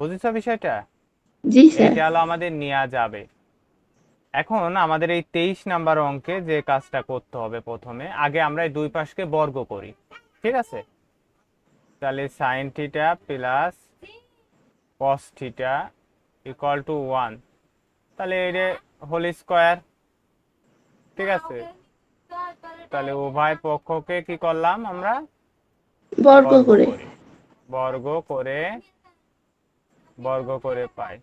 বুঝেছ বিষয়টা? জি স্যার। এটা হলো আমাদের নেওয়া যাবে। এখন আমাদের এই তেইশ নাম্বার অঙ্কে যে কাজটা করতে হবে প্রথমে আগে আমরা এই দুই পাশকে বর্গ করি ঠিক আছে? তাহলে sine theta plus cos theta equal to one তাহলে এটা হোল স্কোয়ার ঠিক আছে? তাহলে উভয় পক্ষকে কি করলাম আমরা? বর্গ করে। বর্গ করে বর্গ করে পাই।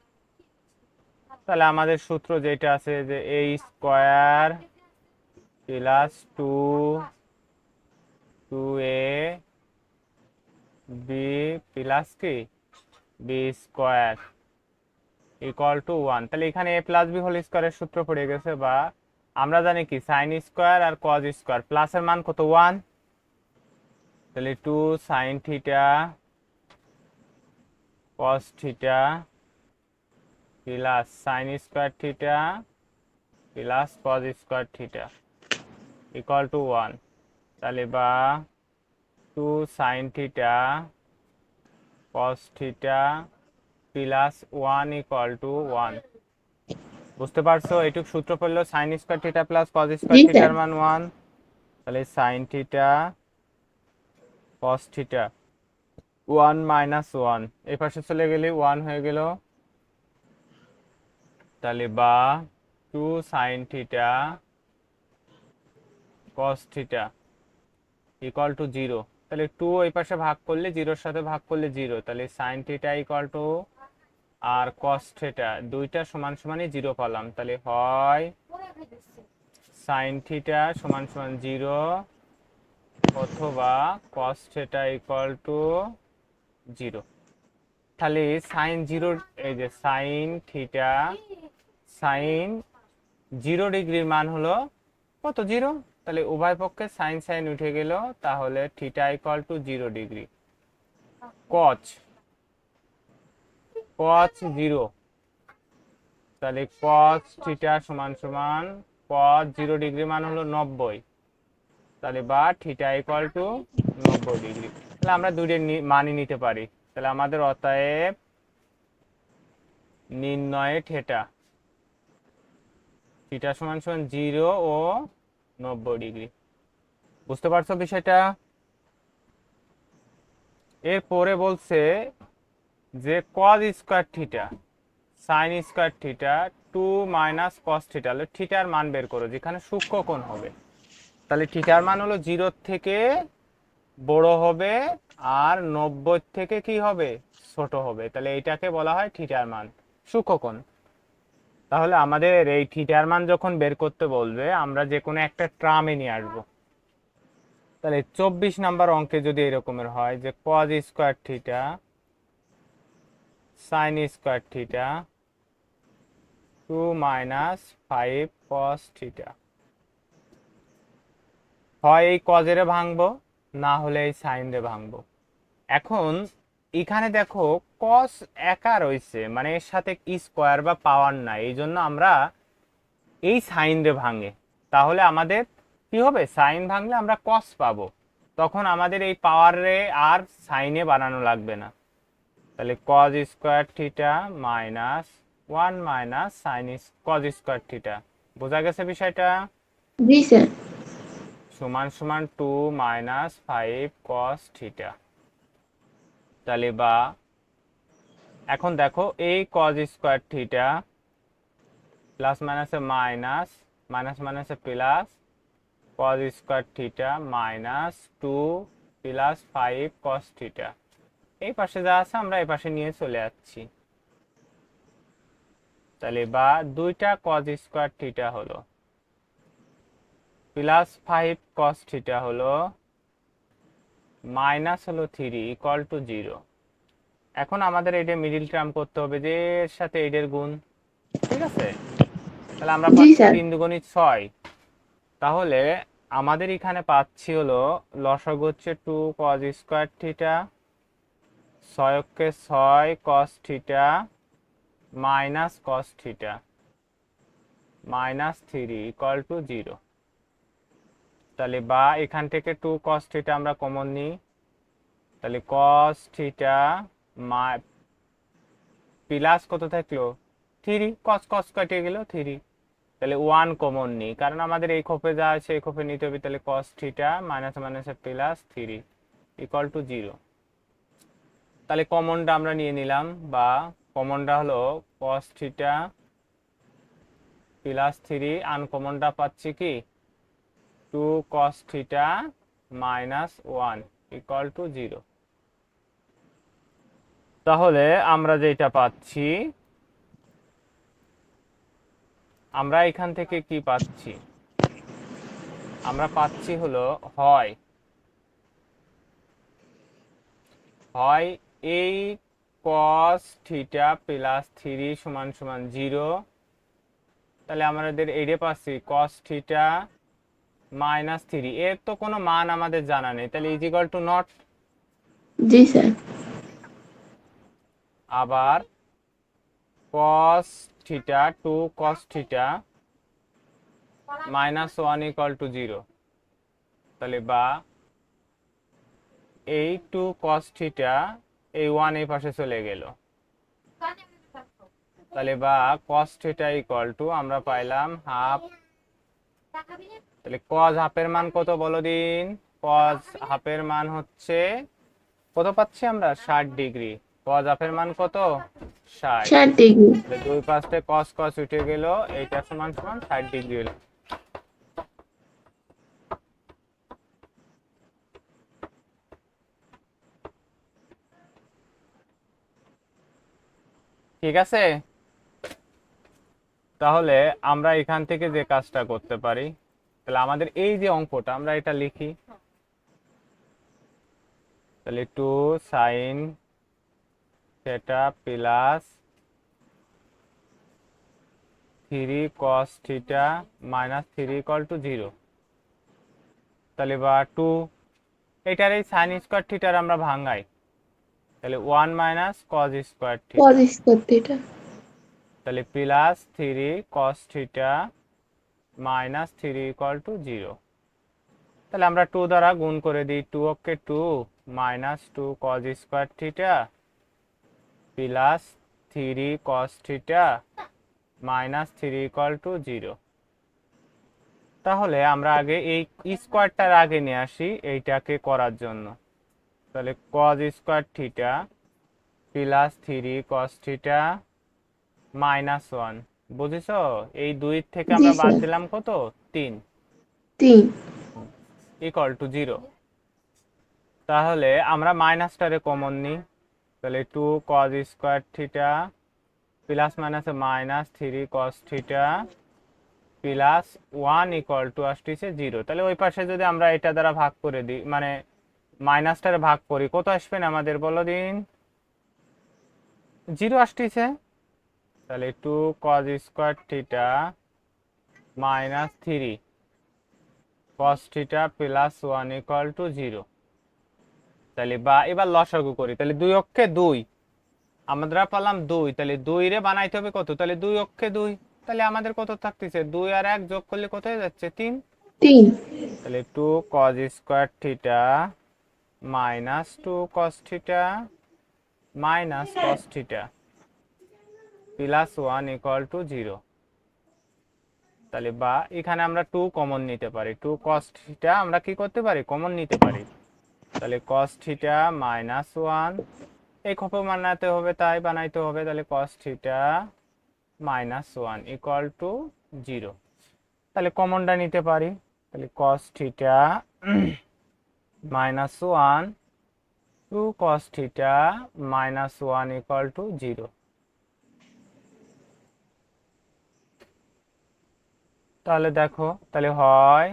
তাহলে আমাদের সূত্র যেটা আছে যে a square plus two two a b plus কি b square equal to one তাহলে এখানে এ প্লাস বি হোল স্কোয়ারের সূত্র পড়ে গেছে বা আমরা জানি কি সাইন স্কোয়ার আর কজ স্কোয়ার প্লাসের মান কত? ওয়ান তাহলে two sine theta cos theta plus sine square theta plus cos square theta equal to one তাহলে বা two sine theta cos theta plus one equal to one বুঝতে পারছ? এটুক সূত্র পড়ল sine square theta plus cos square থিটার মান one তাহলে sine theta cos theta one minus one. এই পাশে চলে গেলে ওয়ান হয়ে গেল তাহলে বা two sine theta cos theta equal to zero. তাহলে টু এই পাশে ভাগ করলে জিরোর সাথে ভাগ করলে জিরো। তাহলে সাইন থিটা ইকুয়াল টু আর কস থিটা দুইটা সমান সমানই জিরো পেলাম। তাহলে হয় সাইন থিটা সমান সমান জিরো অথবা cos theta equal to zero. তাহলে সাইন জিরো, এই যে সাইন থিটা সাইন জিরো ডিগ্রির মান হলো কত জিরো? তাহলে উভয় পক্ষে সাইন সাইন উঠে গেল, তাহলে theta equal to zero degree. Cos cos zero. তাহলে কচ থিটা সমান সমান কচ জিরো ডিগ্রি মান হলো নব্বই। তাহলে বা থিটা ইকুয়াল টু নব্বই ডিগ্রি। তাহলে আমরা দুইটার নি- মানই নিতে পারি। তাহলে আমাদের অতএব নির্ণয়ে থিটা। থিটা সমান সমান জিরো ও নব্বই ডিগ্রি। বুঝতে পারছ বিষয়টা? এরপরে বলছে যে cos square theta sine square theta two minus cos theta হলে থিটার মান বের করো, যেখানে সূক্ষ্ম কোণ হবে। তাহলে থিটার মান হলো জিরো থেকে বড় হবে আর নব্বই থেকে কি হবে? ছোট হবে। তাহলে এইটাকে বলা হয় থিটার মান। সূক্ষ্মকোণ। তাহলে আমাদের এই থিটার মান যখন বের করতে বলবে, আমরা যে কোনো একটা ট্রামে নিয়ে আসব। তাহলে চব্বিশ নাম্বার অঙ্কে যদি এরকমের হয় যে cos square theta sine square theta two minus five cos theta হয় এই কজেরে ভাঙবো। না হলে এই সাইন রে ভাঙবো। এখন এখানে দেখো কস একা রয়েছে মানে এর সাথে স্কোয়ার বা পাওয়ার নাই, এই জন্য আমরা এই সাইন রে ভাঙে। তাহলে আমাদের কি হবে? সাইন ভাঙলে আমরা কস পাবো। তখন আমাদের এই পাওয়ার আর সাইনে বানানো লাগবে না। তাহলে cos square theta minus one minus sine cos square theta বোঝা গেছে বিষয়টা? জি স্যার সমান সমান two minus five cos theta তাহলে বা, এখন দেখো এই কজ স্কোয়ার থিটা প্লাস মাইনাসে মাইনাস মাইনাস মাইনাসে plus cos square theta minus two plus five cos theta এই পাশে যা আছে আমরা এই পাশে নিয়ে চলে যাচ্ছি। তাহলে বা দুইটা কজ স্কোয়ার থিটা হলো। প্লাস ফাইভ কস থিটা হলো মাইনাস হলো থ্রি ইকুয়াল টু জিরো এখন আমাদের এটা মিডিল টার্ম করতে হবে যে এর সাথে এদের গুণ ঠিক আছে? তাহলে আমরা পাচ্ছি তিন দুগুণী ছয়। তাহলে আমাদের এখানে পাচ্ছি হলো লসগ হচ্ছে টু কজ স্কোয়ার থিটা ছয়কে ছয় cos theta minus cos theta minus three equal to zero তাহলে বা এখান থেকে টু কস থিটা আমরা কমন নিই। তাহলে কস থিটা প্লাস কত থাকল? থ্রি কস কস কাটিয়ে গেল থ্রি তাহলে ওয়ান কমন নিই। কারণ আমাদের এই খোপে যা আছে, এই খোপে নিতে হবে, তাহলে কস থিটা মাইনাস মাইনাসে plus three equal to zero তাহলে কমনটা আমরা নিয়ে নিলাম, বা কমনটা হলো কস থিটা প্লাস থ্রি আনকমনটা পাচ্ছি কি? Two cos theta minus one equal to zero তাহলে আমরা যেটা পাচ্ছি, আমরা এখান থেকে কি পাচ্ছি? আমরা পাচ্ছি হলো হয়। হয় এই কস থিটা প্লাস থ্রি সমান সমান জিরো তাহলে আমাদের এইটা পাচ্ছি কস থিটা মাইনাস থ্রি এর তো কোনো মান আমাদের জানা নেই। তাহলে ইজ ইকাল টু নট জি স্যার। আবার cos theta two cos theta minus one equal to zero তাহলে বা এই টু cos থিটা এই ওয়ান এই পাশে চলে গেল। তাহলে বা cos থিটা ইকাল টু আমরা পাইলাম হাফ তাহলে কজ হাফের মান কত বলো দিন? cos হাফের মান হচ্ছে কত পাচ্ছি আমরা? ষাট ডিগ্রি। cos হাফের মান কত? ষাট। ডিগ্রি। দুই পাশে cos cos উঠে গেল এইটা সমান সমান ষাট ডিগ্রি হলো। ঠিক আছে? তাহলে আমরা এখান থেকে যে কাজটা করতে পারি তাহলে আমাদের এই যে অঙ্কটা আমরা এটা লিখি। তাহলে two sine theta plus three cos theta minus three equal to zero তাহলে বা টু এটার এই সাইন স্কোয়ার থিটার আমরা ভাঙাই। তাহলে one minus cos square theta cos square theta তাহলে plus three cos theta minus three equal to zero তাহলে আমরা টু দ্বারা গুণ করে দিই two okay two minus two cos square theta plus three cos theta minus three equal to zero তাহলে আমরা আগে এই স্কোয়ারটার আগে নিয়ে আসি এইটাকে করার জন্য। তাহলে cos square theta plus three cos theta minus one বুঝেছ? এই দুই থেকে আমরা বাদ দিলাম কত? তিন। তিন। ইকুয়াল টু জিরো তাহলে আমরা মাইনাসটারে কমন নিই। তাহলে two cos square theta plus মাইনাসে minus three cos theta plus one equal to আসতেছে জিরো তাহলে ওই পাশে যদি আমরা এটা দ্বারা ভাগ করে দিই মানে মাইনাসটারে ভাগ করি কত আসবেন আমাদের বলো দিন? জিরো আসতেছে। তাহলে two cos square theta minus three cos theta plus one equal to zero তাহলে বা এবার লসাগু করি তাহলে দুই অক্ষে দুই আমরা পেলাম দুই তাহলে দুই রে বানাইতে হবে কত? তাহলে দুই অক্ষে দুই তাহলে আমাদের কত থাকতেছে? দুই আর এক যোগ করলে কত হয়ে যাচ্ছে? তিন। তিন। তাহলে two cos square theta minus two cos theta minus cos theta plus one equal to zero তাহলে বা এখানে আমরা টু কমন নিতে পারি। টু কস থিটা আমরা কি করতে পারি? কমন নিতে পারি। তাহলে কস থিটা মাইনাস ওয়ান এই খোপে বানাতে হবে, তাই বানাইতে হবে। তাহলে cos theta minus one equal to zero তাহলে কমনটা নিতে পারি। তাহলে cos theta minus one two cos theta minus one equal to zero তাহলে দেখো তাহলে হয়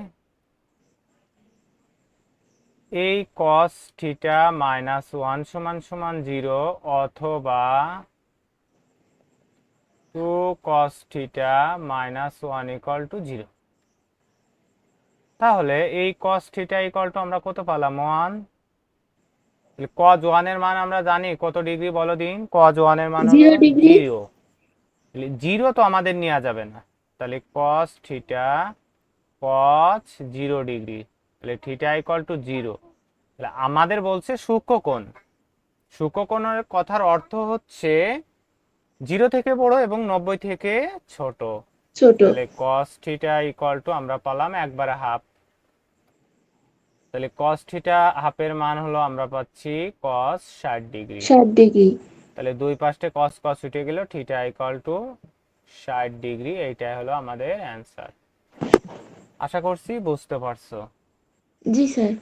এই কস থিটা মাইনাস ওয়ান সমান সমান জিরো অথবা two cos theta minus one equal to zero তাহলে এই কস থিটা ইকুয়াল টু আমরা কত পেলাম? ওয়ান কজ ওয়ানের মান আমরা জানি কত ডিগ্রি বলো দিন? কজ ওয়ানের মান জিরো জিরো তো আমাদের নেওয়া যাবে না। তাহলে cos theta cos zero degree তাহলে থিটা ইকুয়াল টু জিরো তাহলে আমাদের বলছে সূক্ষ্মকোণ সূক্ষ্মকোণের কথার অর্থ হচ্ছে জিরো থেকে বড় এবং নব্বই থেকে ছোট। তাহলে কস থিটা ইকুয়াল টু আমরা পেলাম একবারে হাফ তাহলে কস থিটা হাফের মান হলো আমরা পাচ্ছি কস ষাট ডিগ্রি ষাট ডিগ্রি তাহলে দুই পাশে কস কস উঠে গেল থিটা ইকুয়াল টু ষাট ডিগ্রি এইটাই হলো আমাদের অ্যান্সার আশা করছি বুঝতে পারছ। জি স্যার।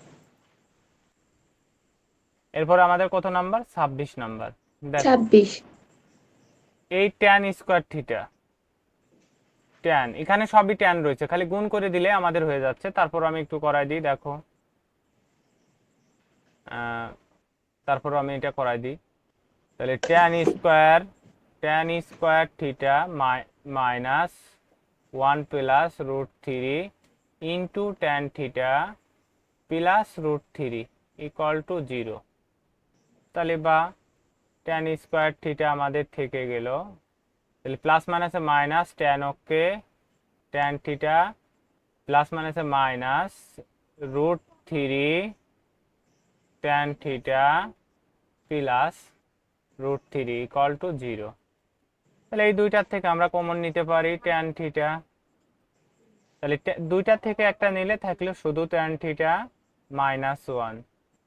এরপর আমাদের কত নাম্বার? ছাব্বিশ নাম্বার। ছাব্বিশ। এই ট্যান স্কোয়ার থিটা ট্যান এখানে সবই ট্যান রয়েছে খালি গুণ করে দিলে আমাদের হয়ে যাচ্ছে। তারপর আমি একটু করাই দিই দেখো। তারপর আমি এটা করাই দিই। তাহলে tan square tan square theta minus one plus root three into tan theta plus root three equal to zero তাহলে বা ট্যান স্কোয়ার থিটা আমাদের থেকে গেল। তাহলে প্লাস মাইনাসে minus tan okay tan theta plus মাইনাসে minus root three tan theta plus root three equal to zero তাহলে এই দুইটার থেকে আমরা কমন নিতে পারি ট্যান থিটা তাহলে দুইটার থেকে একটা নিলে থাকল শুধু ট্যান থিটা মাইনাস ওয়ান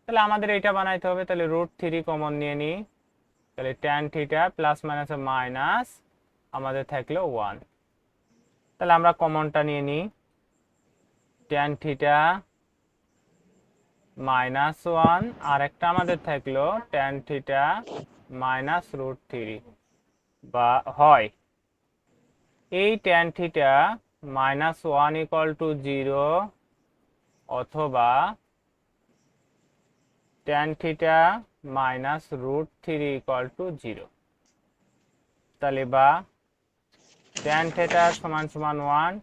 তাহলে আমাদের এটা বানাইতে হবে, তাহলে রুট থ্রি কমন নিয়ে নিই। তাহলে tan theta plus minus minus আমাদের থাকল ওয়ান তাহলে আমরা কমনটা নিয়ে নিই। ট্যান থিটা মাইনাস ওয়ান আর একটা আমাদের থাকল tan theta minus root three বা হয়। এই tan theta minus one equal to zero অথবা tan theta minus root three equal to zero তাহলে বা ট্যান থিটা সমান সমান ওয়ান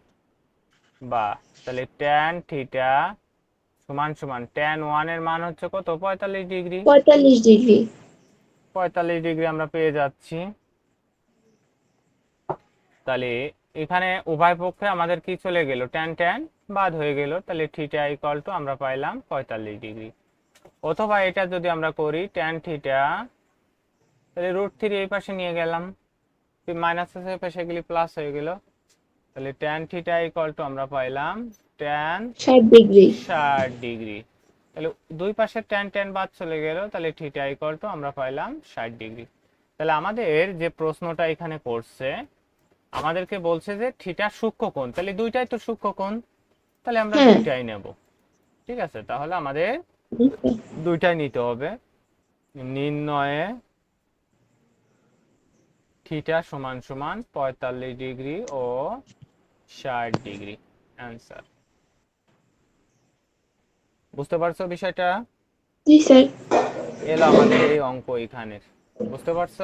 বা তাহলে ট্যান থিটা সমান সমান ট্যান ওয়ানের মান হচ্ছে কত? পঁয়তাল্লিশ ডিগ্রি পঁয়তাল্লিশ ডিগ্রি পঁয়তাল্লিশ ডিগ্রি আমরা পেয়ে যাচ্ছি। তাহলে এখানে উভয় পক্ষে আমাদের কি চলে গেল? ট্যান ট্যান বাদ হয়ে গেল। তাহলে থিটা ইকুয়াল টু আমরা পাইলাম পঁয়তাল্লিশ ডিগ্রি অথবা এটা যদি আমরা করি ট্যান থিটা তাহলে রুট থ্রি এই পাশে নিয়ে গেলাম। মাইনাস এই পাশে গেলে প্লাস হয়ে গেল। তাহলে ট্যান থিটা ইকুয়াল টু আমরা পাইলাম ট্যান ষাট ডিগ্রি ষাট ডিগ্রি তাহলে দুই পাশে ট্যান ট্যান বাদ চলে গেল। তাহলে থিটা ইকুয়াল টু আমরা পাইলাম ষাট ডিগ্রি তাহলে আমাদের যে প্রশ্নটা এখানে করছে আমাদেরকে বলছে যে থিটা সূক্ষ্ম কোণ। তাহলে দুইটাই তো সূক্ষ্ম কোণ। তাহলে আমরা হ্যাঁ। দুইটাই নেব। ঠিক আছে? তাহলে আমাদের দুইটাই নিতে হবে। নির্ণয়ে থিটা সমান সমান পঁয়তাল্লিশ ডিগ্রি ও ষাট ডিগ্রি। অ্যান্সার। বুঝতে পারছ বিষয়টা? এলো আমাদের এই অঙ্ক এখানের। বুঝতে পারছ?